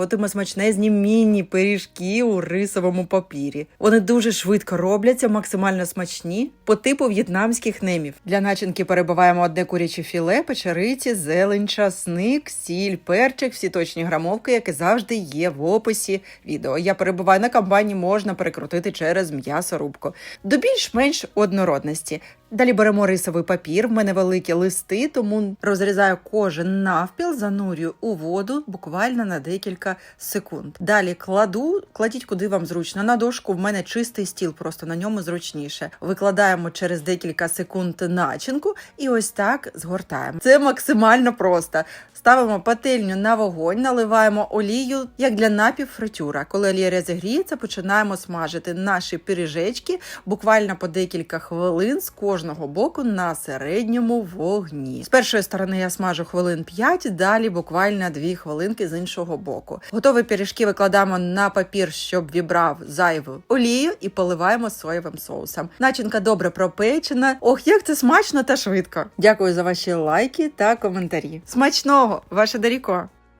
Готуємо смачнезні міні-пиріжки у рисовому папірі. Вони дуже швидко робляться, максимально смачні, по типу в'єтнамських немів. Для начинки перебиваємо одне куряче філе, печериці, зелень, часник, сіль, перчик, всі точні грамовки, які завжди є в описі відео. Я перебиваю на камбані, можна перекрутити через м'ясорубку. До більш-менш однородності. Далі беремо рисовий папір. В мене великі листи, тому розрізаю кожен навпіл, занурюю у воду буквально на декілька секунд. Далі кладу, кладіть куди вам зручно. На дошку в мене чистий стіл, просто на ньому зручніше. Викладаємо через декілька секунд начинку і ось так згортаємо. Це максимально просто. Ставимо пательню на вогонь, наливаємо олію, як для напівфритюра. Коли олія розігріється, починаємо смажити наші пиріжечки буквально по декілька хвилин з кожного боку на середньому вогні. З першої сторони я смажу хвилин 5, далі буквально 2 хвилинки з іншого боку. Готові пиріжки викладаємо на папір, щоб вібрав зайву олію, і поливаємо соєвим соусом. Начинка добре пропечена. Ох, як це смачно та швидко. Дякую за ваші лайки та коментарі. Смачного, ваше Даріко!